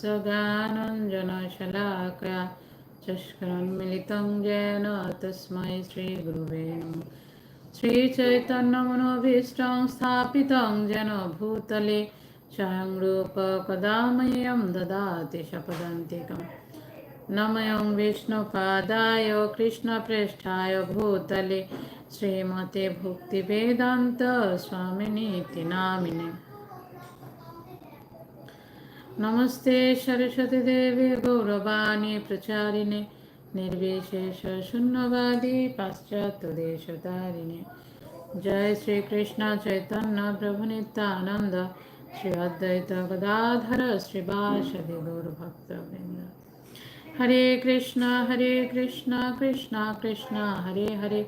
सगानञ्जनशलाकया चष्करन्मिलितं येन तस्मै श्रीगुरुवे नमः श्रीचैतन्यमनोभीष्टं स्थापितं येन भूतले स्वयं रूपकदा मह्यं ददाति शपदन्तिकम् नमयं विष्णुपादाय कृष्णप्रेष्ठाय भूतले श्रीमते भुक्तिवेदान्त स्वामिनीति नामिने नमस्ते सरस्वती देवी गौरवाणी प्रचारिणे निर्विशेष शून्यवादी पाश्चात्यदेशतारिणे जय श्री कृष्ण चैतन्य प्रभु नित्यानंद श्री अद्वैत गदाधर श्रीवासदि गौरभक्तवृंद हरे कृष्ण हरे कृष्ण कृष्ण कृष्ण हरे हरे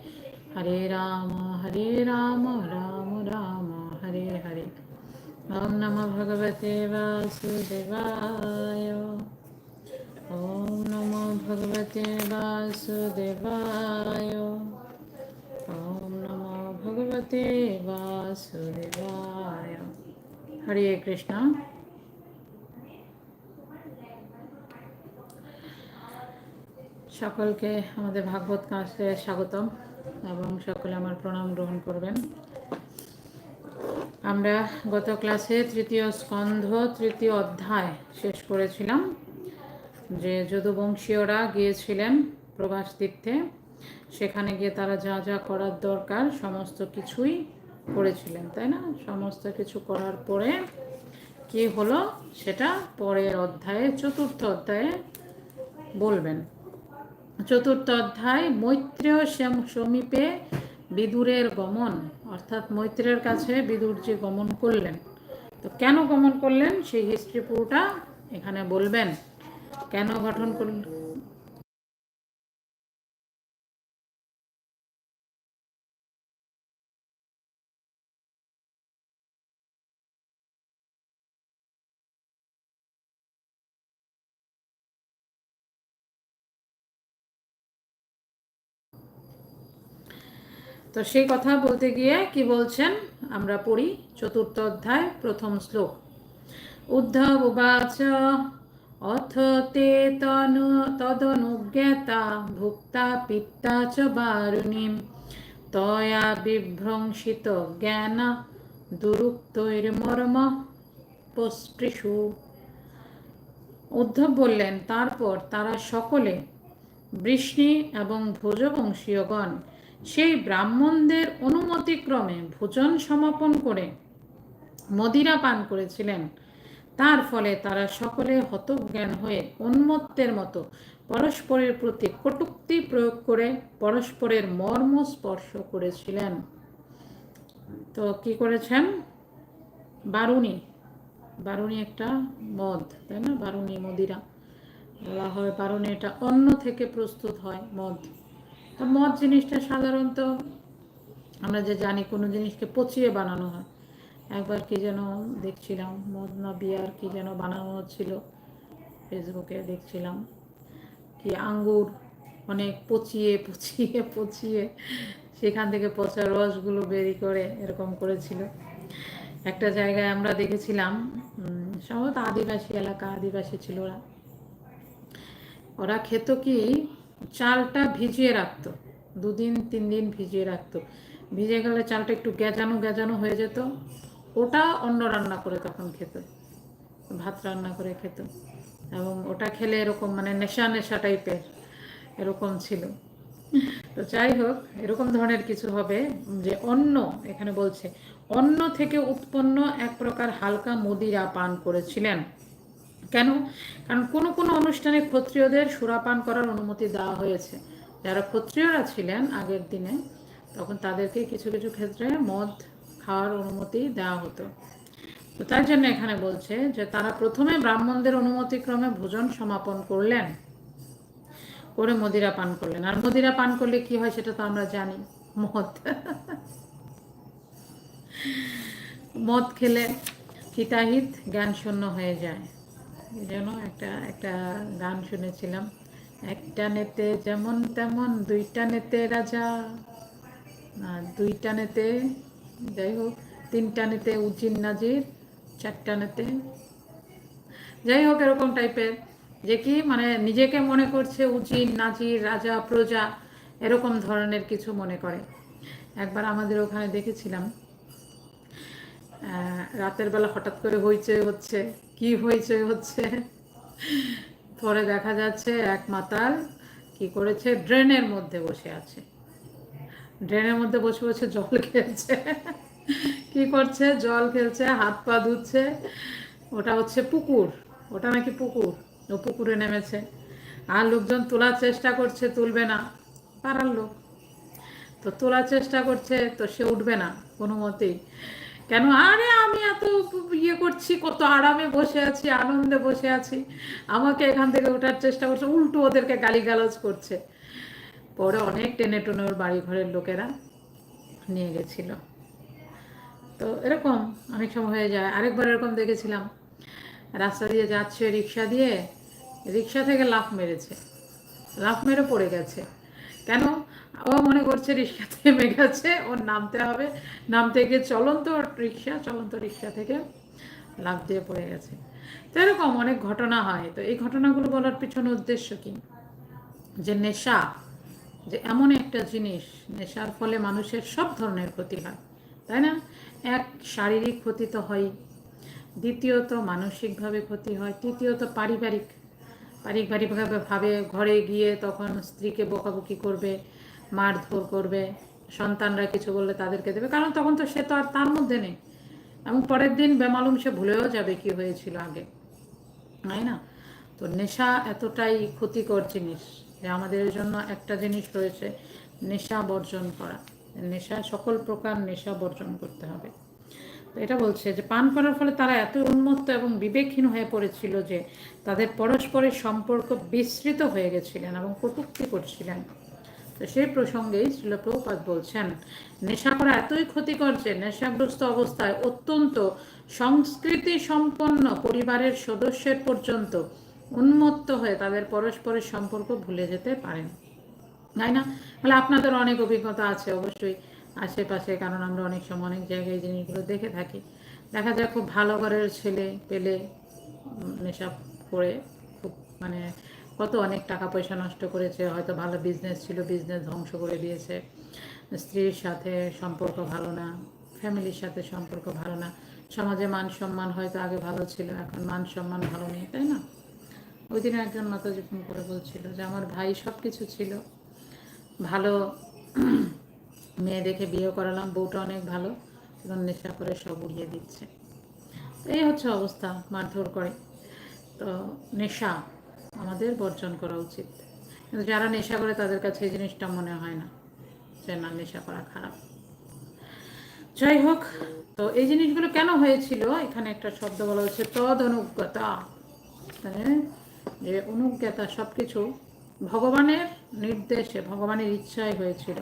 हरे राम हरे राम राम राम हरे हरे ॐ नमो भगवते वासुदेवाय ॐ नमो भगवते वासुदेवाय ॐ नमो भगवते वासुदेवाय হরে কৃষ্ণ সকলকে আমাদের ভাগবত কাছে স্বাগতম এবং সকলে আমার প্রণাম গ্রহণ করবেন আমরা গত ক্লাসে তৃতীয় স্কন্ধ, তৃতীয় অধ্যায় শেষ করেছিলাম, যে যদুবংশীয়রা গিয়েছিলেন প্রবাস তীর্থে। সেখানে গিয়ে তারা যা যা করার দরকার সমস্ত কিছুই করেছিলেন, তাই না? সমস্ত কিছু করার পরে কি হলো সেটা পরের অধ্যায়ে, চতুর্থ অধ্যায়ে বলবেন। চতুর্থ অধ্যায়, মৈত্রেয় সমীপে বিদুরের গমন, অর্থাৎ মৈত্রের কাছে বিদুর যে গমন করলেন। তো কেন গমন করলেন? সেই হিস্ট্রি পুরোটা এখানে বলবেন। কেন গঠন করলেন? তো সেই কথা বলতে গিয়ে কি বলছেন? আমরা পড়ি চতুর্থ অধ্যায়, প্রথম শ্লোক। উদ্ধব উবাচ অথ তে তনু, তদনুজ্ঞাতা, ভুক্তা পিত্তা চ বারুণীম। তয়া বিভ্রংসিত জ্ঞান দুরুক্তৈর্মর্ম পস্পৃশু উদ্ধব বললেন, তারপর তারা সকলে বৃষ্ণি এবং ভোজবংশীয়গণ সেই ব্রাহ্মণদের অনুমতিক্রমে ভোজন সমাপন করে মদিরা পান করেছিলেন। তার ফলে তারা সকলে হতজ্ঞান হয়ে উন্মত্তের মতো পরস্পরের প্রতি কটুক্তি প্রয়োগ করে পরস্পরের মর্ম স্পর্শ করেছিলেন। তো কি করেছেন? বারুণী বারুণী একটা মদ, তাই না? বারুণী মদিরা বলা হয় বারুণী এটা অন্য থেকে প্রস্তুত হয় মদ। তো মদ জিনিসটা সাধারণত আমরা যে জানি কোনো জিনিসকে পচিয়ে বানানো হয়। একবার কি যেন দেখছিলাম, মদ না বিয়ার কি যেন বানানো হচ্ছিল ফেসবুকে, দেখছিলাম কি আঙ্গুর অনেক পচিয়ে পচিয়ে পচিয়ে সেখান থেকে পচা রসগুলো বেরি করে এরকম করেছিল। একটা জায়গায় আমরা দেখেছিলাম সম্ভবত আদিবাসী এলাকা আদিবাসী ছিল ওরা। ওরা খেত কি চালটা ভিজিয়ে রাখতো। দুদিন তিন দিন ভিজিয়ে রাখতো। ভিজে গেলে চালটা একটু গেজানো গেজানো হয়ে যেত। ওটা অন্য রান্না করে তখন খেত। ভাত রান্না করে খেত। এবং ওটা খেলে এরকম মানে নেশা নেশা টাইপের এরকম ছিল। তো যাই হোক, এরকম ধরনের কিছু হবে যে অন্য এখানে বলছে অন্য থেকে উৎপন্ন এক প্রকার হালকা মদিরা পান করেছিলেন। কেন? কারণ কোনো কোনো অনুষ্ঠানে ক্ষত্রিয়দের সুরাপান করার অনুমতি দেওয়া হয়েছে। যারা ক্ষত্রিয়রা ছিলেন আগের দিনে, তখন তাদেরকে কিছু কিছু ক্ষেত্রে মদ খাওয়ার অনুমতি দেওয়া হতো। তো তার জন্য এখানে বলছে যে, তারা প্রথমে ব্রাহ্মণদের অনুমতিক্রমে ভোজন সমাপন করলেন, করে মদিরা পান করলেন। আর মদিরা পান করলে কি হয় সেটা তো আমরা জানি, মদ। মদ খেলে হিতাহিত জ্ঞান শূন্য হয়ে যায়। যেন একটা একটা গান শুনেছিলাম। একটা নেতে যেমন তেমন দুইটা নেতে রাজা দুইটা নেতে যাই হোক, তিনটা নেতে উজির নাজির, চারটা নেতে। যাই হোক, এরকম টাইপের যে কি মানে নিজেকে মনে করছে উচিত নাজির, রাজা, প্রজা, এরকম ধরনের কিছু মনে করে। একবার আমাদের ওখানে দেখেছিলাম। রাতের বেলা হঠাৎ করে হইচই হচ্ছে। কি হইচই হচ্ছে? পরে দেখা যাচ্ছে এক মাতাল কি করেছে? ড্রেনের মধ্যে বসে আছে। ড্রেনের মধ্যে বসে বসে জল খেলছে। কি করছে? জল খেলছে, হাত পা ধুচ্ছে। ওটা হচ্ছে পুকুর। ওটা নাকি পুকুর? ও পুকুরে নেমেছে। আর লোকজন তোলার চেষ্টা করছে, তুলবে না। পাড়ার লোক। তো তোলার চেষ্টা করছে, তো সে উঠবে না কোনো মতেই কেন? আরে আমি এত ইয়ে করছি, কত আরামে বসে আছি, আনন্দে বসে আছি। আমাকে এখান থেকে ওঠার চেষ্টা করছে, উল্টো ওদেরকে গালিগালাজ করছে। পরে অনেক টেনে টুনে ওর বাড়ি ঘরের লোকেরা নিয়ে গেছিল। তো এরকম অনেক সময় হয়ে যায়। আরেকবার এরকম দেখেছিলাম। রাস্তা দিয়ে যাচ্ছে রিক্সা দিয়ে, রিক্সা থেকে লাফ মেরেছে। লাফ মেরে পড়ে গেছে। কেন? ও মনে করছে রিক্সা থেমে গেছে, ওর নামতে হবে। নামতে গিয়ে চলন্ত রিক্সা চলন্ত রিক্সা থেকে লাফ দিয়ে পড়ে গেছে। তো এরকম অনেক ঘটনা হয়। তো এই ঘটনাগুলো বলার পিছনে উদ্দেশ্য কি? যে নেশা, যে এমন একটা জিনিস, নেশার ফলে মানুষের সব ধরনের ক্ষতি হয়, তাই না? এক, শারীরিক ক্ষতি তো হয় দ্বিতীয়ত, মানসিকভাবে ক্ষতি হয়। তৃতীয়ত, পারিবারিক, পারিবারিকভাবে ভাবে ঘরে গিয়ে তখন স্ত্রীকে বকাবকি করবে মারধর করবে, সন্তানরা কিছু বললে তাদেরকে দেবে। কারণ তখন তো সে তো আর তার মধ্যে নেই। এবং পরের দিন বেমালুম সে ভুলেও যাবে কি হয়েছিল আগে। তাই না? তো নেশা এতটাই ক্ষতিকর জিনিস যে আমাদের জন্য একটা জিনিস রয়েছে, নেশা বর্জন করা। নেশা, সকল প্রকার নেশা বর্জন করতে হবে। তো এটা বলছে যে, পান করার ফলে তারা এত উন্মত্ত এবং বিবেকহীন হয়ে পড়েছিল যে তাদের পরস্পরের সম্পর্ক বিস্তৃত হয়ে গেছিলেন এবং কটুক্তি করছিলেন। তো সেই প্রসঙ্গেই শ্রীল প্রভুপাত বলছেন, নেশা করা এতই ক্ষতিকর যে নেশাগ্রস্ত অবস্থায় অত্যন্ত সংস্কৃতি সম্পন্ন পরিবারের সদস্যের পর্যন্ত উন্মত্ত হয়ে তাদের পরস্পরের সম্পর্ক ভুলে যেতে পারেন। তাই না? তাহলে আপনাদের অনেক অভিজ্ঞতা আছে অবশ্যই আশেপাশে, কারণ আমরা অনেক সময় অনেক জায়গায় এই জিনিসগুলো দেখে থাকি। দেখা যায় খুব ভালো ঘরের ছেলে পেলে নেশা করে খুব মানে কত অনেক টাকা পয়সা নষ্ট করেছে, হয়তো ভালো বিজনেস ছিল বিজনেস ধ্বংস করে দিয়েছে। স্ত্রীর সাথে সম্পর্ক ভালো না ফ্যামিলির সাথে সম্পর্ক ভালো না। সমাজে মান সম্মান হয়তো আগে ভালো ছিল, এখন মান সম্মান ভালো নেই, তাই না? ওই দিনে একজন মাতাজি ফোন করে বলছিল যে, আমার ভাই সব কিছু ছিল। ভালো মেয়ে দেখে বিয়ে করালাম, বউটা অনেক ভালো। এবং নেশা করে সব উড়িয়ে দিচ্ছে। এই হচ্ছে অবস্থা, মারধর করে। তো নেশা আমাদের বর্জন করা উচিত। কিন্তু যারা নেশা করে, তাদের কাছে এই জিনিসটা মনে হয় না যে, না, নেশা করা খারাপ। যাই হোক, তো এই জিনিসগুলো কেন হয়েছিল? এখানে একটা শব্দ বলা হচ্ছে তদ অনুজ্ঞতা মানে যে অনুজ্ঞতা সব কিছু ভগবানের নির্দেশে, ভগবানের ইচ্ছায় হয়েছিল।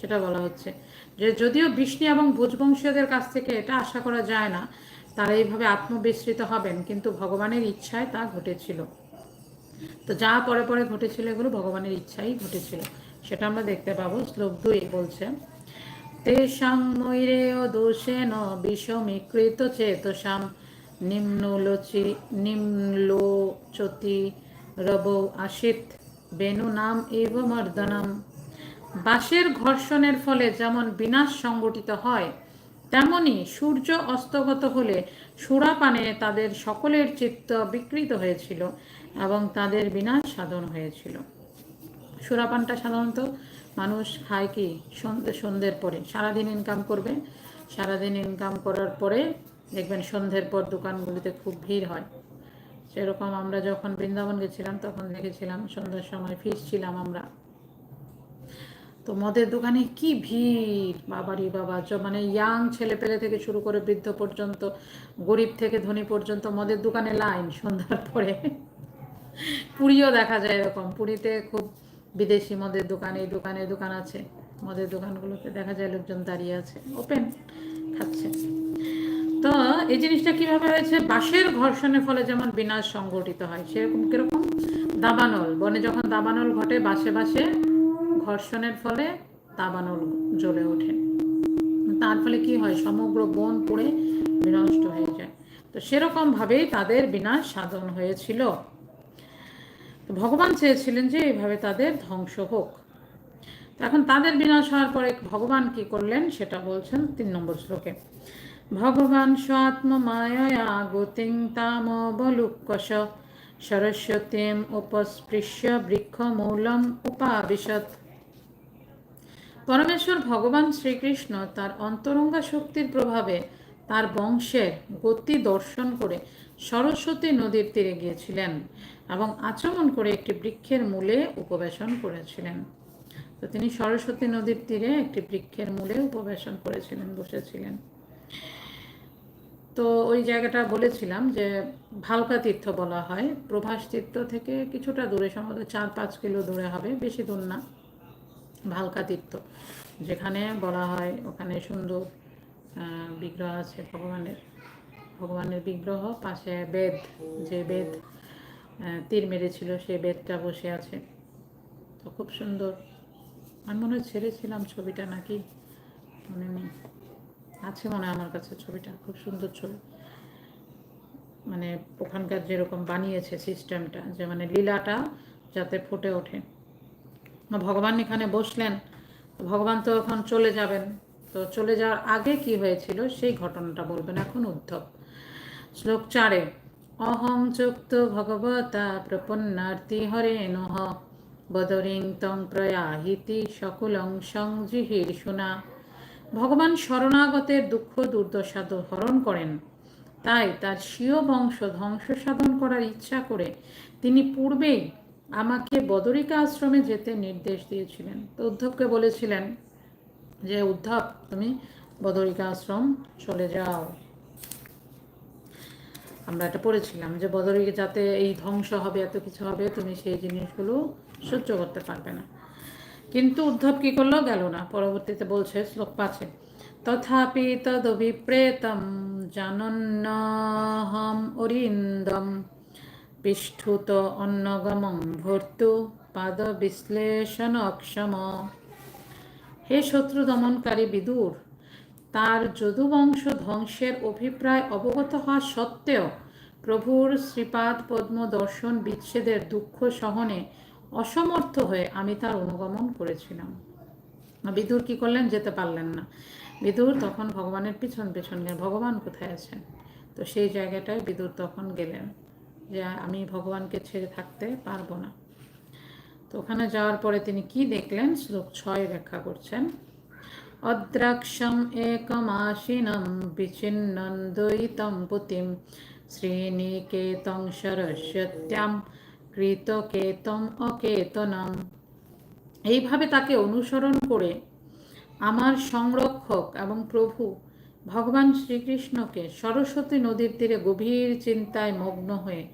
সেটা বলা হচ্ছে। যে যদিও বিষ্ণু এবং ভোজবংশীয়দের কাছ থেকে এটা আশা করা যায় না, তারা এইভাবে আত্মবিস্মৃত হবেন, কিন্তু ভগবানের ইচ্ছায় তা ঘটেছিল। তো যা পরে পরে ঘটেছিল এগুলো ভগবানের ইচ্ছাই ঘটেছিল, সেটা আমরা দেখতে পাবো। শ্লোক দুই বলছে তেষাং মৈরেয় দোষেন বিষমীকৃত চেতসাম, নিম্নলোচি নিম্লোচতি রব আসিত, বেনু নাম এব মর্দনম। বাঁশের ঘর্ষণের ফলে যেমন বিনাশ সংগঠিত হয়, তেমনি সূর্য অস্তগত হলে সুরাপানে তাদের সকলের চিত্ত বিকৃত হয়েছিল। এবং তাদের বিনাশ সাধন হয়েছিল। সুরাপানটা সাধারণত মানুষ খায় কি? সন্ধে সন্ধ্যের পরে। সারাদিন ইনকাম করবে। সারাদিন ইনকাম করার পরে দেখবেন সন্ধ্যের পর দোকানগুলিতে খুব ভিড় হয়। সেরকম আমরা যখন বৃন্দাবন গেছিলাম, তখন দেখেছিলাম সন্ধ্যার সময় ফিরছিলাম আমরা। তো মদের দোকানে কি ভিড়? বাবারি বাবা মানে ইয়াং ছেলে পেলে থেকে শুরু করে বৃদ্ধ পর্যন্ত, গরিব থেকে ধনী পর্যন্ত মদের দোকানে লাইন সন্ধ্যার পরে। পুরীও দেখা যায় এরকম। পুরীতে খুব বিদেশি মদের দোকান, এই দোকান দোকান আছে। মদের দোকানগুলোতে দেখা যায় লোকজন দাঁড়িয়ে আছে ওপেন খাচ্ছে। তো এই জিনিসটা কীভাবে হয়েছে? বাঁশের ঘর্ষণের ফলে যেমন বিনাশ সংঘটিত হয়, সেরকম কীরকম? দাবানল। বনে যখন দাবানল ঘটে বাসে বাসে ঘর্ষণের ফলে দাবানল জ্বলে ওঠে। তার ফলে কি হয়? সমগ্র বন পড়ে বিনষ্ট হয়ে যায়। তো সেরকমভাবেই তাদের বিনাশ সাধন হয়েছিল। তো ভগবান চেয়েছিলেন যে এইভাবে তাদের ধ্বংস হোক। এখন তাদের বিনাশ হওয়ার পরে ভগবান কি করলেন সেটা বলছেন তিন নম্বর শ্লোকে। ভগবান স্বাত্ম মায়া গতিং তাম বলুকশ সরস্বতীম উপস্পৃশ্য বৃক্ষমূলম উপাবিশত। পরমেশ্বর ভগবান শ্রীকৃষ্ণ তার অন্তরঙ্গা শক্তির প্রভাবে তার বংশের গতি দর্শন করে সরস্বতী নদীর তীরে গিয়েছিলেন। এবং আচমন করে একটি বৃক্ষের মূলে উপবেশন করেছিলেন। তো তিনি সরস্বতী নদীর তীরে একটি বৃক্ষের মূলে উপবেশন করেছিলেন, বসেছিলেন। তো ওই জায়গাটা বলেছিলাম যে ভালকা তীর্থ বলা হয়। প্রভাস তীর্থ থেকে কিছুটা দূরে, সম্ভবত চার পাঁচ কিলো দূরে হবে, বেশি দূর না। ভালকা তীর্থ, যেখানে বলা হয় ওখানে সুন্দর বিগ্রহ আছে ভগবানের। ভগবানের বিগ্রহ, পাশে বেদ, যে বেদ তীর মেরেছিল, সেই বেদটা বসে আছে। তো খুব সুন্দর। আমি মনে হয় ছেড়েছিলাম ছবিটা নাকি? মনে নেই। আছে মনে হয় আমার কাছে ছবিটা, খুব সুন্দর ছবি। মানে ওখানকার যেরকম বানিয়েছে সিস্টেমটা, যে মানে লীলাটা যাতে ফুটে ওঠে। ভগবান এখানে বসলেন ভগবান তো এখন চলে যাবেন। তো চলে যাওয়ার আগে কি হয়েছিল? সেই ঘটনাটা বলবেন। এখন উদ্ধব। শ্লোক চারে। অহং চোক্ত ভগবতা প্রপন্নার্তি হরে নহ বদরিং তং প্রয়াহিতি সকলং সংজিহির শোনা ভগবান শরণাগতের দুঃখ দুর্দশা হরণ করেন। তাই তার স্বীয় বংশ ধ্বংস সাধন করার ইচ্ছা করে তিনি পূর্বেই আমাকে বদরিকা আশ্রমে যেতে নির্দেশ দিয়েছিলেন। তো উদ্ধবকে বলেছিলেন যে, উদ্ধব, তুমি বদরিকা আশ্রম চলে যাও। আমরা এটা পড়েছিলাম যে বদরিকে যাতে এই ধ্বংস হবে, এত কিছু হবে, তুমি সেই জিনিসগুলো সহ্য করতে পারবে না। কিন্তু উদ্ধব কি করল? গেল না। পরবর্তীতে বলছে, শ্লোক পাচ্ছে তথাপি তদভিপ্রেতম জানন্নহম অরিন্দম পিষ্ঠুত অন্নগমং ভর্তু পাদ বিশ্লেষণ অক্ষম হে শত্রু দমনকারী বিদুর তার যদুবংশ ধ্বংসের অভিপ্রায় অবগত হওয়া সত্ত্বেও প্রভুর শ্রীপাদ পদ্ম দর্শন বিচ্ছেদের দুঃখ সহনে অসমর্থ হয়ে আমি তার অনুগমন করেছিলাম। বিদুর কি করলেন? যেতে পারলেন না। বিদুর তখন ভগবানের পিছন পিছন গেলেন ভগবান কোথায় আছেন? তো সেই জায়গাটায় বিদুর তখন গেলেন যে, আমি ভগবানকে ছেড়ে থাকতে পারব না। তো ওখানে যাওয়ার পরে তিনি কি দেখলেন? শ্লোক ছয় ব্যাখ্যা করছেন। অদ্রাক্ষম একমাসিনম বিচ্ছিন্নন্দয়িতম পুতিম শ্রীনিকেতং সরস্বত্যাম কৃতকেতম অকেতনম এইভাবে তাকে অনুসরণ করে আমার সংরক্ষক এবং প্রভু ভগবান শ্রীকৃষ্ণকে সরস্বতী নদীর তীরে গভীর চিন্তায় মগ্ন হয়ে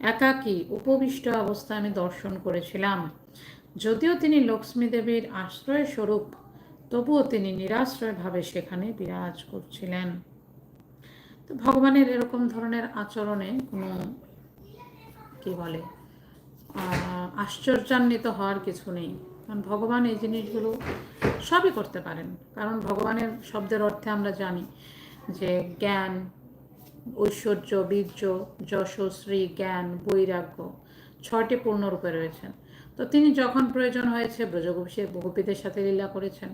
একাকী উপবিষ্ট অবস্থায় আমি দর্শন করেছিলাম। যদিও তিনি লক্ষ্মী দেবীর আশ্রয় স্বরূপ তবুও তিনি নিরাশ্রয়ভাবে সেখানে বিরাজ করছিলেন। তো ভগবানের এরকম ধরনের আচরণে কোনো, কি বলে আশ্চর্যান্বিত হওয়ার কিছু নেই। কারণ ভগবান এই জিনিসগুলো সবই করতে পারেন। কারণ ভগবানের শব্দের অর্থে আমরা জানি যে জ্ঞান, ঐশ্বর্য, বীর্য যশশ্রী জ্ঞান, বৈরাগ্য ছয়টি পূর্ণরূপে রয়েছেন তো তিনি যখন প্রয়োজন হয়েছে ব্রজগোপী গোপীদের সাথে লীলা করেছেন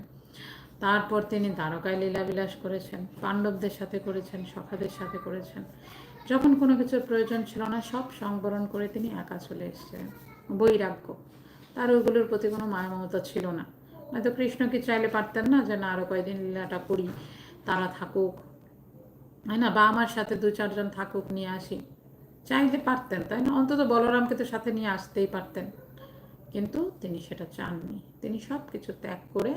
তারপর তিনি দ্বারকায় লীলাবিলাস করেছেন, পাণ্ডবদের সাথে করেছেন, সখাদের সাথে করেছেন। যখন কোনো কিছুর প্রয়োজন ছিল না, সব সংবরণ করে তিনি একা চলে এসেছেন বৈরাগ্য। তার ওইগুলোর প্রতি কোনো মায়া মমতা ছিল না। হয়তো কৃষ্ণ কি চাইলে পারতেন না যে, না আরও কয়েকদিন লীলাটা করি, তারা থাকুক। তাই না, বা আমার সাথে দু চারজন থাকুক, নিয়ে আসি। চাইলে পারতেন, তাই না? অন্তত বলরামকে তো সাথে নিয়ে আসতেই পারতেন। কিন্তু তিনি সেটা চাননি। তিনি সব কিছু ত্যাগ করে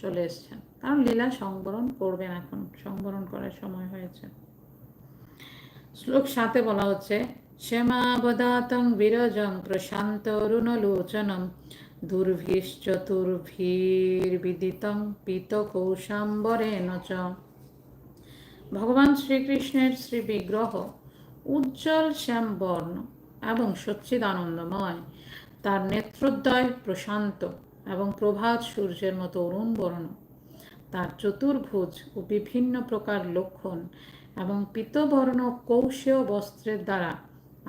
চলে এসছেন কারণ লীলা সংবরণ করবেন এখন, সংবরণ করার সময় হয়েছে। শ্লোক সাথে বলা হচ্ছে, শ্যামাবদাতং বিরজং প্রশান্ত অরুণলোচনম দুর্ভিশ্চতুর্ভির্বিদিতং কৌশাম্বরেণ চ। ভগবান শ্রীকৃষ্ণের শ্রী বিগ্রহ উজ্জ্বল শ্যামবর্ণ এবং সচ্চিদানন্দময়। তার নেত্রোদ্বয় প্রশান্ত এবং প্রভাত সূর্যের মতো অরুণ বর্ণ। তার চতুর্ভুজ ও বিভিন্ন প্রকার লক্ষণ এবং পিতবর্ণ কৌশীয় বস্ত্রের দ্বারা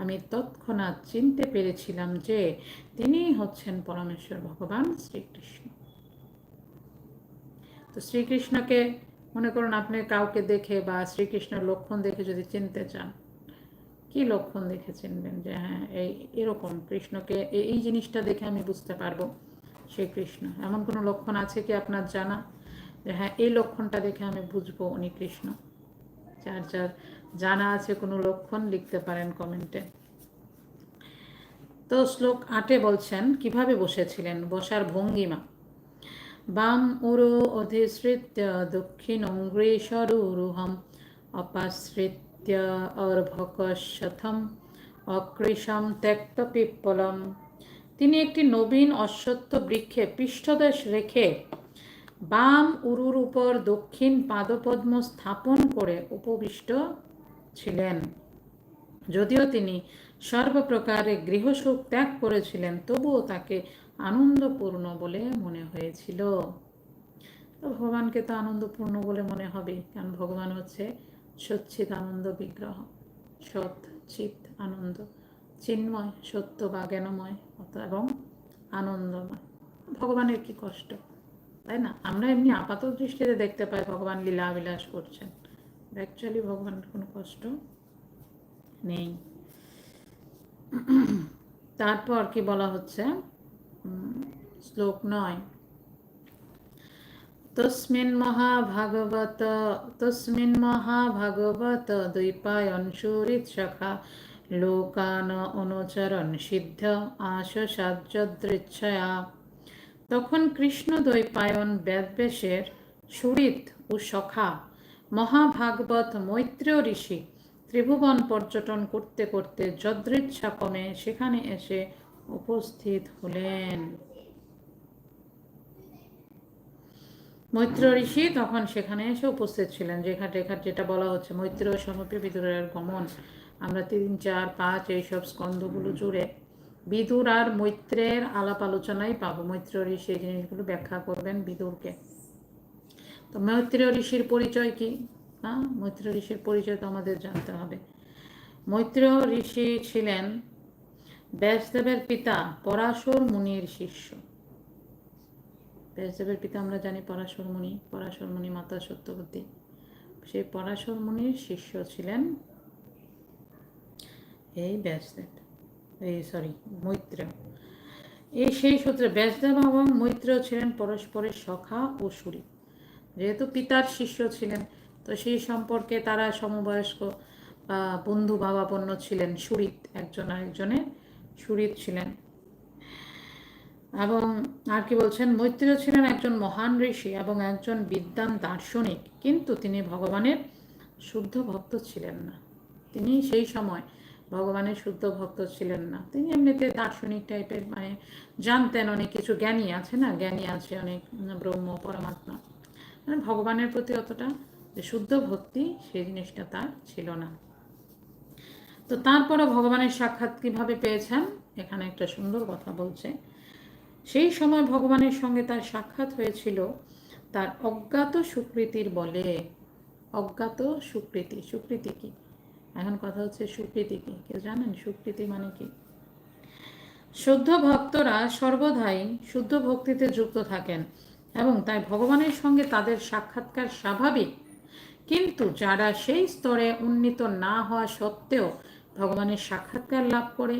আমি তৎক্ষণাৎ চিনতে পেরেছিলাম যে তিনি হচ্ছেন পরমেশ্বর ভগবান শ্রীকৃষ্ণ। তো শ্রীকৃষ্ণকে মনে করুন আপনি কাউকে দেখে বা শ্রীকৃষ্ণের লক্ষণ দেখে যদি চিনতে চান, কি লক্ষণ দেখে চিনবেন যে হ্যাঁ এই এরকম কৃষ্ণকে এই জিনিসটা দেখে আমি বুঝতে পারব? শ্রীকৃষ্ণ। এমন কোনো লক্ষণ আছে কি আপনার জানা? যে হ্যাঁ এই লক্ষণটা দেখে আমি বুঝব উনি কৃষ্ণ। যার যার জানা আছে কোনো লক্ষণ লিখতে পারেন কমেন্টে। তো শ্লোক আটে বলছেন, কীভাবে বসেছিলেন? বসার ভঙ্গিমা বাম উরু অধিশ্রিত্য দক্ষিণ অঙ্গ্রেশরুহম অপাশ্রিত্য অর্ভকশথম অকৃশম ত্যক্ত পিপ্পলম। তিনি একটি নবীন অশ্বত্থ বৃক্ষে পৃষ্ঠদেশ রেখে বাম উরুর উপর দক্ষিণ পাদপদ্ম স্থাপন করে উপবিষ্ট ছিলেন। যদিও তিনি সর্বপ্রকারে গৃহসুখ ত্যাগ করেছিলেন, তবুও তাকে আনন্দপূর্ণ বলে মনে হয়েছিল। তো ভগবানকে তো আনন্দপূর্ণ বলে মনে হবে, কারণ ভগবান হচ্ছে সচ্ছিত আনন্দ বিগ্রহ সৎ চিত আনন্দ চিন্ময়, সত্য বা জ্ঞানময় এবং আনন্দময়। ভগবানের কি কষ্ট? তাই না? আমরা এমনি আপাত দৃষ্টিতে দেখতে পাই ভগবান লীলা বিলাস করছেন। অ্যাকচুয়ালি ভগবানের কোনো কষ্ট নেই। তারপর কি বলা হচ্ছে? শ্লোক নয়। তস্মিন মহাভাগবত তস্মিন মহাভাগবত দ্বৈপায়ন সুরিত শাখা। লোকান অনুচরণ সিদ্ধ আশ সাজ্যদৃচ্ছয়া তখন কৃষ্ণ দ্বৈপায়ন বেদবেশের সুরিত ও সখা মহাভাগবত মৈত্র ঋষি ত্রিভুবন পর্যটন করতে করতে যদৃচ্ছা কমে সেখানে এসে উপস্থিত হলেন। মৈত্র ঋষি তখন সেখানে এসে উপস্থিত ছিলেন। যেখানে যেটা বলা হচ্ছে মৈত্র সমপে বিদুরের গমন। আমরা তিন, চার, পাঁচ এইসব স্কন্ধগুলো জুড়ে বিদুর আর মৈত্রের আলাপ আলোচনাই পাবো। মৈত্র ঋষি এই জিনিসগুলো ব্যাখ্যা করবেন বিদুরকে। তো মৈত্র ঋষির পরিচয় কি? হ্যাঁ মৈত্র ঋষির পরিচয় তো আমাদের জানতে হবে। মৈত্র ঋষি ছিলেন ব্যাসদেবের পিতা পরাশর মুনির শিষ্য। ব্যাসদেবের পিতা আমরা জানি পরাশর মুনি পরাশর মুনি মাতা সত্যবতী। সেই পরাশর মুনির শিষ্য ছিলেন এই ব্যাসদেব, এই সরি মৈত্র। এই সেই সূত্রে ব্যাসদেব এবং মৈত্র ছিলেন পরস্পরের সখা ও সুরী। যেহেতু পিতার শিষ্য ছিলেন, তো সেই সম্পর্কে তারা সমবয়স্ক বন্ধু ভাবাপন্ন ছিলেন। সুরিত একজন আরেকজনের সুরিত ছিলেন। এবং আর কি বলছেন, মৈত্রী ছিলেন একজন মহান ঋষি এবং একজন বিদ্যান দার্শনিক, কিন্তু তিনি ভগবানের শুদ্ধ ভক্ত ছিলেন না। তিনি সেই সময় ভগবানের শুদ্ধ ভক্ত ছিলেন না। তিনি এমনিতে দার্শনিক টাইপের মানে জানতেন অনেক কিছু, জ্ঞানী আছে না? জ্ঞানী আছে অনেক ব্রহ্ম, পরমাত্মা। মানে ভগবানের প্রতি অতটা শুদ্ধ ভক্তি, সেই জিনিসটা তার ছিল না। তো তারপরে ভগবানের সাক্ষাৎ কীভাবে পেয়েছেন? এখানে একটা সুন্দর কথা বলছে। সেই সময় ভগবানের সঙ্গে তার সাক্ষাৎ হয়েছিল তার অজ্ঞাত সুকৃতির বলে। অজ্ঞাত সুকৃতি সুকৃতি কি? এখন কথা হচ্ছে সুকৃতি কি? কেউ জানেন? সুকৃতি মানে কি? শুদ্ধ ভক্তরা সর্বদাই শুদ্ধ ভক্তিতে যুক্ত থাকেন এবং তাই ভগবানের সঙ্গে তাদের সাক্ষাৎকার স্বাভাবিক। কিন্তু যারা সেই স্তরে উন্নীত না হওয়া সত্ত্বেও ভগবানের সাক্ষাৎকার লাভ করে,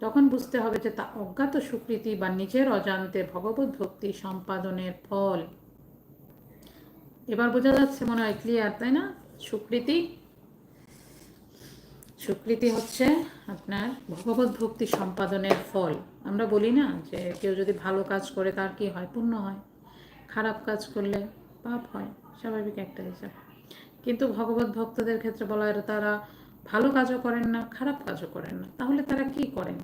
তখন বুঝতে হবে যে তা অজ্ঞাত স্বীকৃতি বা নিজের অজান্তে ভগবত ভক্তি সম্পাদনের ফল। এবার বোঝা যাচ্ছে মনে হয় ক্লিয়ার তাই না? স্বীকৃতি স্বীকৃতি হচ্ছে আপনার ভগবত ভক্তি সম্পাদনের ফল। আমরা বলি না যে কেউ যদি ভালো কাজ করে তার কি হয়? পুণ্য হয়। খারাপ কাজ করলে পাপ হয়। স্বাভাবিক একটা হিসাব। কিন্তু ভগবত ভক্তদের ক্ষেত্রে বলা হয় তারা ভালো কাজও করেন না, খারাপ কাজও করেন না। তাহলে তারা কি করেন?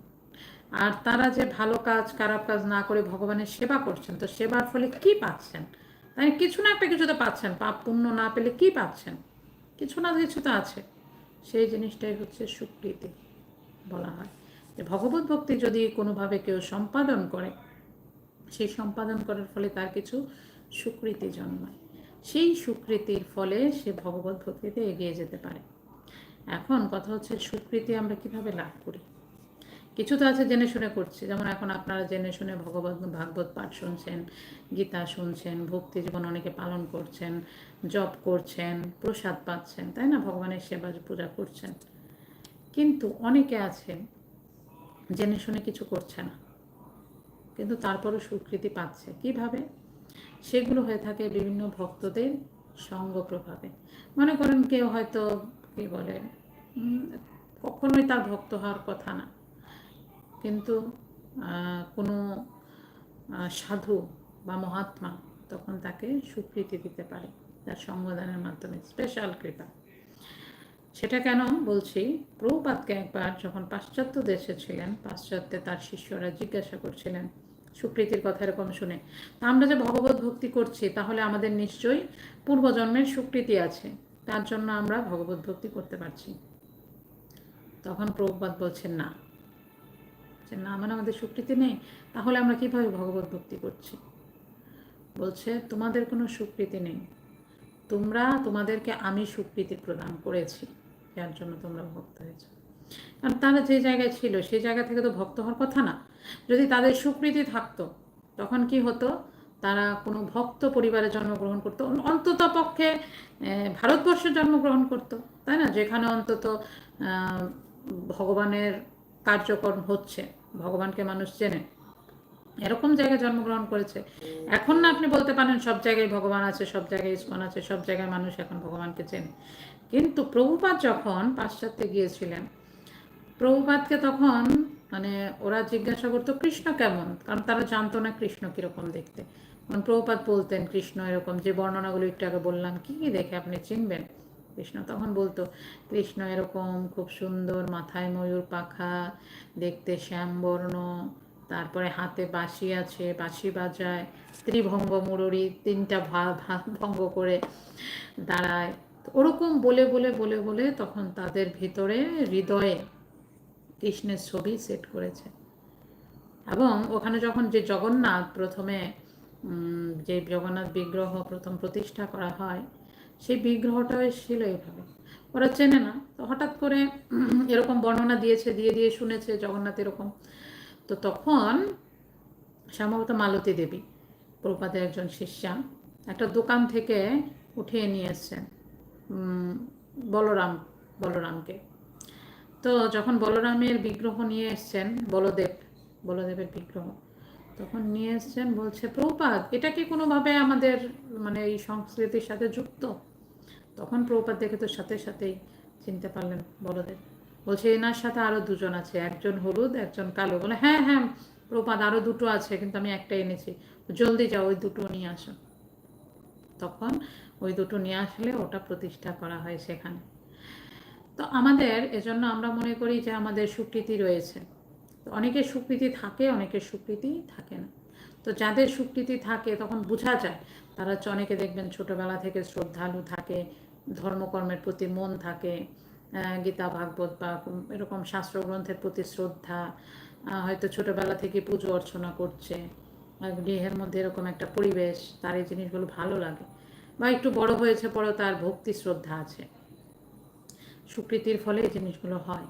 আর তারা যে ভালো কাজ, খারাপ কাজ না করে ভগবানের সেবা করছেন, তো সেবার ফলে কি পাচ্ছেন? তাই কিছু না একটা কিছু তো পাচ্ছেন। পাপ পুণ্য না পেলে কি পাচ্ছেন? কিছু না কিছু তো আছে। সেই জিনিসটাই হচ্ছে সুকৃতি বলা হয়। যে ভগবত ভক্তি যদি কোনোভাবে কেউ সম্পাদন করে, সেই সম্পাদন করার ফলে তার কিছু সুকৃতি জন্মায়। সেই সুকৃতির ফলে সে ভগবত ভক্তিতে এগিয়ে যেতে পারে। এখন কথা হচ্ছে সুকৃতি আমরা কীভাবে লাভ করি? কিছু তো আছে জেনে শুনে করছি। যেমন এখন আপনারা জেনে শুনে ভগবত, ভাগবত পাঠ শুনছেন, গীতা শুনছেন, ভক্তি জীবন অনেকে পালন করছেন, জপ করছেন, প্রসাদ পাচ্ছেন, তাই না? ভগবানের সেবা, পূজা করছেন। কিন্তু অনেকে আছে জেনে শুনে কিছু করছে না। কিন্তু তারপরও স্বীকৃতি পাচ্ছে। কীভাবে? সেগুলো হয়ে থাকে বিভিন্ন ভক্তদের সঙ্গ প্রভাবে মনে করেন কেউ হয়তো, কি বলে কখনোই তার ভক্ত হওয়ার কথা না। কিন্তু কোনো সাধু বা মহাত্মা তখন তাকে স্বীকৃতি দিতে পারে তার সঙ্গদানের মাধ্যমে স্পেশাল কৃপা। সেটা কেন বলছি? প্রভুপাতকে একবার যখন পাশ্চাত্য দেশে ছিলেন, পাশ্চাত্যে তার শিষ্যরা জিজ্ঞাসা করছিলেন, সুকৃতির কথা এরকম শুনে আমরা যে ভগবত ভক্তি করছি, তাহলে আমাদের নিশ্চয়ই পূর্বজন্মের স্বীকৃতি আছে, তার জন্য আমরা ভগবত ভক্তি করতে পারছি? তখন প্রভুপাত বলছেন, না। যে না মানে আমাদের স্বীকৃতি নেই, তাহলে আমরা কীভাবে ভগবত ভক্তি করছি? বলছে, তোমাদের কোনো স্বীকৃতি নেই। তোমরা, তোমাদেরকে আমি স্বীকৃতি প্রদান করেছি, যার জন্য তোমরা ভক্ত হয়েছে। কারণ তারা যে জায়গায় ছিল, সেই জায়গা থেকে তো ভক্ত হওয়ার কথা না। যদি তাদের স্বীকৃতি থাকতো, তখন কি হতো? তারা কোনো ভক্ত পরিবারে জন্মগ্রহণ করতো, অন্তত পক্ষে ভারতবর্ষে জন্মগ্রহণ করতো, তাই না? যেখানে অন্তত ভগবানের কার্যক্রম হচ্ছে, ভগবানকে মানুষ চেনে। এরকম জায়গায় জন্মগ্রহণ করেছে। এখন না আপনি বলতে পারেন, সব জায়গায় ভগবান আছে, সব জায়গায় ইস্কন আছে, সব জায়গায় মানুষ এখন ভগবানকে চেনে। কিন্তু প্রভুপাত যখন পাশ্চাত্যে গিয়েছিলেন প্রভুপাতকে তখন মানে ওরা জিজ্ঞাসা করতো, কৃষ্ণ কেমন? কারণ তারা জানতো না কৃষ্ণ কীরকম দেখতে। কারণ প্রভুপাত বলতেন, কৃষ্ণ এরকম যে বর্ণনাগুলো একটু আগে বললাম, কি কি দেখে আপনি চিনবেন? কৃষ্ণ তখন বলতো, কৃষ্ণ এরকম খুব সুন্দর মাথায় ময়ূর পাখা, দেখতে শ্যামবর্ণ, তারপরে হাতে বাঁশি আছে, বাঁশি বাজায়, ত্রিভঙ্গ মুরড়ি, তিনটা ভঙ্গ করে দাঁড়ায়। ওরকম বলে বলে বলে বলে তখন তাদের ভিতরে হৃদয়ে কৃষ্ণের ছবি সেট করেছে। এবং ওখানে যখন যে জগন্নাথ প্রথমে যে জগন্নাথ বিগ্রহ প্রথম প্রতিষ্ঠা করা হয় সেই বিগ্রহটা ছিল এইভাবে ওরা চেনে না। তো হঠাৎ করে এরকম বর্ণনা দিয়েছে, দিয়ে দিয়ে শুনেছে জগন্নাথ এরকম। তো তখন সম্ভবত মালতী দেবী প্রপাতের একজন শিষ্যা, একটা দোকান থেকে উঠিয়ে নিয়ে এসছেন বলরাম, বলরামকে। তো যখন বলরামের বিগ্রহ নিয়ে এসছেন, বলদেব, বলদেবের বিগ্রহ তখন নিয়ে এসছেন, বলছে, প্রপাত, এটা কি কোনোভাবে আমাদের মানে এই সংস্কৃতির সাথে যুক্ত? তখন প্রপাত দেখে তো সাথে সাথেই চিনতে পারলেন বলদেব বলছে, এনার সাথে আরও দুজন আছে, একজন হলুদ, একজন কালো। বলে হ্যাঁ হ্যাঁ প্রপাত আরও দুটো আছে, কিন্তু আমি একটা এনেছি। জলদি যাও, ওই দুটো নিয়ে আসো। তখন ওই দুটো নিয়ে আসলে ওটা প্রতিষ্ঠা করা হয় সেখানে। তো আমাদের, এজন্য আমরা মনে করি যে আমাদের স্বীকৃতি রয়েছে। অনেকের স্বীকৃতি থাকে, অনেকের স্বীকৃতি থাকে না। তো যাদের স্বীকৃতি থাকে, তখন বোঝা যায়, তারা হচ্ছে অনেকে দেখবেন ছোটবেলা থেকে শ্রদ্ধালু থাকে, ধর্মকর্মের প্রতি মন থাকে গীতা, ভাগবত বা এরকম শাস্ত্রগ্রন্থের প্রতি শ্রদ্ধা হয়তো ছোটবেলা থেকে পুজো অর্চনা করছে গৃহের মধ্যে এরকম একটা পরিবেশ, তার এই জিনিসগুলো ভালো লাগে। বা একটু বড় হয়েছে পরেও তার ভক্তি শ্রদ্ধা আছে। স্বীকৃতির ফলে এই জিনিসগুলো হয়।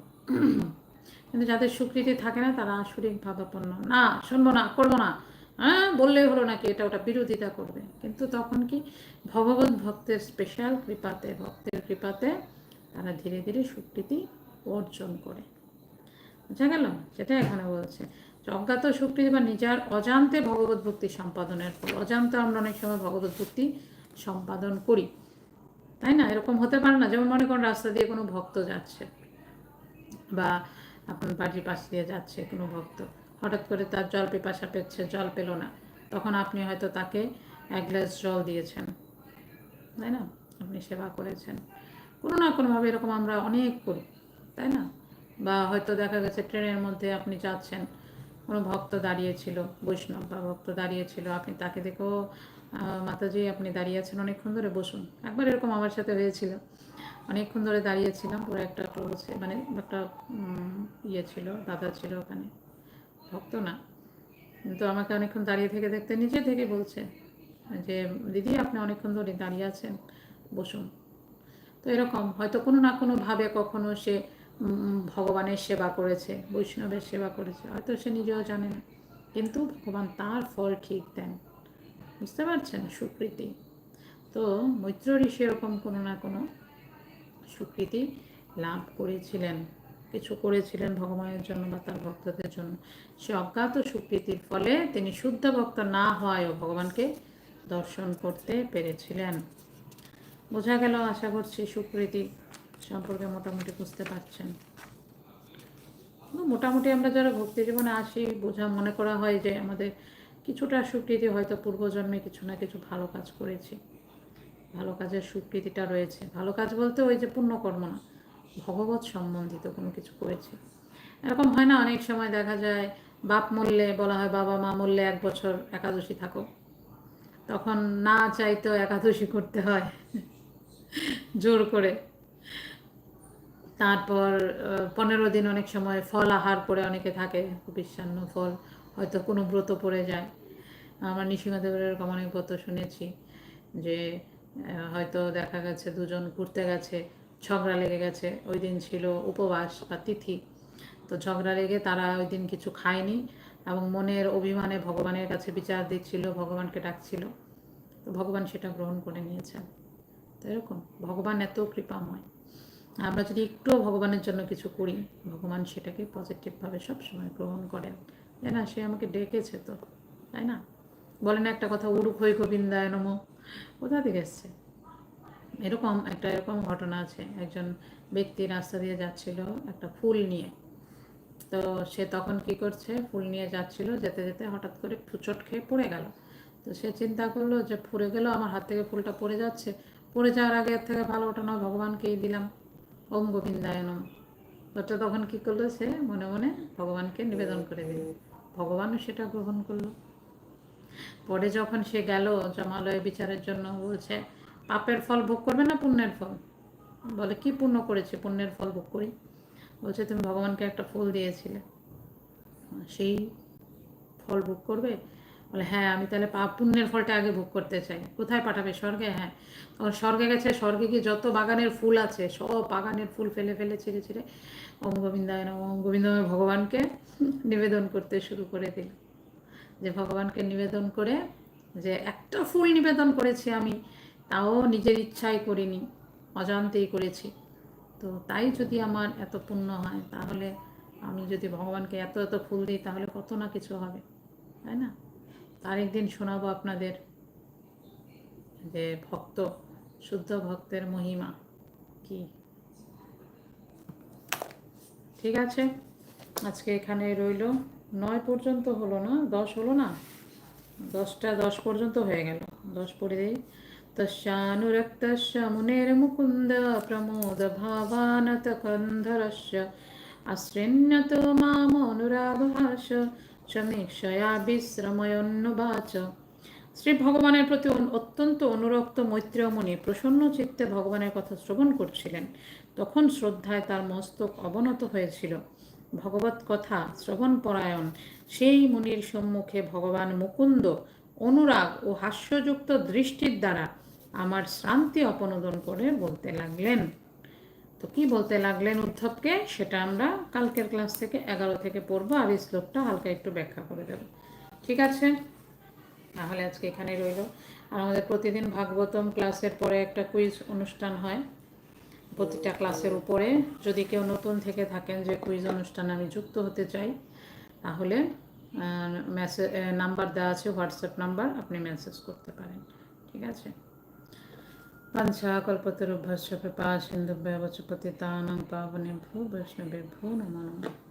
কিন্তু যাদের স্বীকৃতি থাকে না, তারা আসরিক ভাবাপন্ন না, শুনব না, করব না। হ্যাঁ বললেই হলো নাকি, এটা ওটা বিরোধিতা করবে। কিন্তু তখন কি ভগবত ভক্তের স্পেশাল কৃপাতে, ভক্তের কৃপাতে তারা ধীরে ধীরে স্বীকৃতি অর্জন করে। বোঝা গেল? সেটা এখানে বলছে। অজ্ঞাত স্বীকৃতি বা নিজের অজান্তে ভগবত ভক্তি সম্পাদনের ফল। অজান্তে আমরা অনেক সময় ভগবত ভক্তি সম্পাদন করি। তাই না? এরকম হতে পারে না। যেমন মনে করুন, রাস্তা দিয়ে কোনো ভক্ত যাচ্ছে বা আপনার বাড়ির পাশ দিয়ে যাচ্ছে কোনো ভক্ত। হঠাৎ করে তার জল পিপাসা পেচ্ছে, জল পেল না। তখন আপনি হয়তো তাকে এক গ্লাস জল দিয়েছেন। তাই না? আপনি সেবা করেছেন। কোনো না কোনোভাবে এরকম আমরা অনেক করি, তাই না? বা হয়তো দেখা গেছে ট্রেনের মধ্যে আপনি যাচ্ছেন, কোনো ভক্ত দাঁড়িয়েছিল বৈষ্ণব বা ভক্ত দাঁড়িয়েছিল আপনি তাকে দেখেও মাতাজি, আপনি দাঁড়িয়ে আছেন অনেকক্ষণ ধরে, বসুন। একবার এরকম আমার সাথে হয়েছিল। অনেকক্ষণ ধরে দাঁড়িয়েছিলাম পুরো একটা মানে একটা ইয়ে ছিল, দাদা ছিল ওখানে। ভক্ত না। কিন্তু আমাকে অনেকক্ষণ দাঁড়িয়ে থেকে দেখতে, নিজে থেকে বলছে যে, দিদি, আপনি অনেকক্ষণ ধরে দাঁড়িয়ে আছেন, বসুন। তো এরকম, হয়তো কোনো না কোনোভাবে কখনো সে ভগবানের সেবা করেছে, বৈষ্ণবের সেবা করেছে, হয়তো সে নিজেও জানে না। কিন্তু ভগবান তার ফল ঠিক দেন। বুঝতে পারছেন? সুকৃতি। তো মৈত্র ঋষি এরকম কোনো না কোনো সুকৃতি লাভ করেছিলেন, কিছু করেছিলেন ভগবানের জন্য বা তার ভক্তদের জন্য। সে অজ্ঞাত সুকৃতির ফলে তিনি শুদ্ধ ভক্ত না হওয়ায়ও ভগবানকে দর্শন করতে পেরেছিলেন। বোঝা গেল, আশা করছি সুকৃতি সম্পর্কে মোটামুটি বুঝতে পারছেন। মোটামুটি আমরা যারা ভক্তি জীবনে আসি, বোঝা, মনে করা হয় যে আমাদের কিছুটা স্বীকৃতি হয়তো পূর্বজন্মে কিছু না কিছু ভালো কাজ করেছি। ভালো কাজের স্বীকৃতিটা রয়েছে। ভালো কাজ বলতে ওই যে পুণ্যকর্ম না ভগবত সম্বন্ধিত কোনো কিছু করেছি। এরকম হয় না, অনেক সময় দেখা যায় বাপ মূল্যে বলা হয় বাবা, মা মূল্যে এক বছর একাদশী থাকো। তখন না চাইতেও একাদশী করতে হয়, জোর করে। তারপর পনেরো দিন অনেক সময় ফল আহার করে অনেকে থাকে বিশ্বান্ন ফল। হয়তো কোনো ব্রত পড়ে যায়। আমরা নৃসিংহদেবের এরকম অনেক ব্রত শুনেছি যে হয়তো দেখা গেছে দুজন ঘুরতে গেছে, ঝগড়া লেগে গেছে। ওই দিন ছিল উপবাস বা তিথি। তো ঝগড়া লেগে তারা ওই দিন কিছু খায়নি এবং মনের অভিমানে ভগবানের কাছে বিচার দিচ্ছিল, ভগবানকে ডাকছিল। তো ভগবান সেটা গ্রহণ করে নিয়েছেন তো এরকম, ভগবান এত কৃপাময়। আমরা যদি একটুও ভগবানের জন্য কিছু করি, ভগবান সেটাকে পজিটিভভাবে সবসময় গ্রহণ করেন। যে না, সে আমাকে ডেকেছে তো, তাই না? বলে না একটা কথা, উড়ুক হই গোবিন্দায় নম। কোথা থেকে এসছে? এরকম একটা, এরকম ঘটনা আছে। একজন ব্যক্তি রাস্তা দিয়ে যাচ্ছিল একটা ফুল নিয়ে। তো সে তখন কি করছে, ফুল নিয়ে যাচ্ছিল, যেতে যেতে হঠাৎ করে ফুচট খেয়ে পড়ে গেল। তো সে চিন্তা করল যে পড়ে গেল, আমার হাত থেকে ফুলটা পড়ে যাচ্ছে। পড়ে যাওয়ার আগে থেকে ভালো ওটা না ভগবানকেই দিলাম। ওম গোবিন্দায় ওটা তখন কি করল সে? মনে মনে ভগবানকে নিবেদন করে দিল। ভগবানও সেটা গ্রহণ করল। পরে যখন সে গেল জমালয় বিচারের জন্য, বলছে, পাপের ফল ভোগ করবে না পুণ্যের ফল? বলে, কি পুণ্য করেছে? পুণ্যের ফল ভোগ করি। বলছে, তুমি ভগবানকে একটা ফুল দিয়েছিলে। সেই ফল ভোগ করবে? বলে হ্যাঁ আমি তাহলে পাপ পুণ্যের ফলটা আগে ভোগ করতে চাই। কোথায় পাঠাবে স্বর্গে? হ্যাঁ তখন স্বর্গে গেছে, স্বর্গে গিয়ে যত বাগানের ফুল আছে, সব বাগানের ফুল ফেলে ফেলে, ছিঁড়ে ছিঁড়ে ওম গোবিন্দায় ওম গোবিন্দায় ভগবানকে নিবেদন করতে শুরু করে দিল। যে ভগবানকে নিবেদন করে, যে একটা ফুল নিবেদন করেছি আমি, তাও নিজের ইচ্ছাই করিনি, অজান্তেই করেছি। তো তাই যদি আমার এত পুণ্য হয়, তাহলে আমি যদি ভগবানকে এত এত ফুল দিই, তাহলে কত না কিছু হবে, তাই না? তার একদিন শোনাবো আপনাদের যে ভক্ত, শুদ্ধ ভক্তের মহিমা কি। ঠিক আছে? আজকে এখানে রইল। নয় পর্যন্ত হলো না? দশ হলো না? দশটা দশ পর্যন্ত হয়ে গেল। দশ পড়ে দিই। তস্যানুরক্তস্য মুনির্মুকুন্দ প্রমোদ ভাবানত কন্ধরস্য। আশ্রিণ্যত মামনুরাগহাস সমীক্ষয়া বিশ্রময়ন্নুবাচ শ্রী ভগবানের প্রতি অত্যন্ত অনুরক্ত মৈত্রেয় মুনি প্রসন্ন চিত্তে ভগবানের কথা শ্রবণ করছিলেন। তখন শ্রদ্ধায় তার মস্তক অবনত হয়েছিল। ভগবত কথা, শ্রবণ পরায়ণ, সেই মুনির সম্মুখে ভগবান মুকুন্দ অনুরাগ ও হাস্যযুক্ত দৃষ্টির দ্বারা আমার শ্রান্তি অপনোদন করে বলতে লাগলেন। তো কি বলতে লাগলেন উদ্ধবকে? সেটা আমরা কালকের ক্লাস থেকে এগারো থেকে পড়ব, আর এই শ্লোকটা হালকা একটু ব্যাখ্যা করে দেবো। ঠিক আছে? তাহলে আজকে এখানে রইল। আর আমাদের প্রতিদিন ভাগবতম ক্লাসের পরে একটা কুইজ অনুষ্ঠান হয় প্রতিটা ক্লাসের উপরে। যদি কেউ নতুন থেকে থাকেন যে কুইজ অনুষ্ঠানে আমি যুক্ত হতে চাই, তাহলে মেসেজ নাম্বার দেওয়া আছে, হোয়াটসঅ্যাপ নাম্বার, আপনি মেসেজ করতে পারেন। ঠিক আছে? পঞ্চাকল্পতরুভ্যস্য কৃপা সিন্ধুভ্য পতিতানাং পাবনেভ্যো বৈষ্ণবেভ্যো নমো নমঃ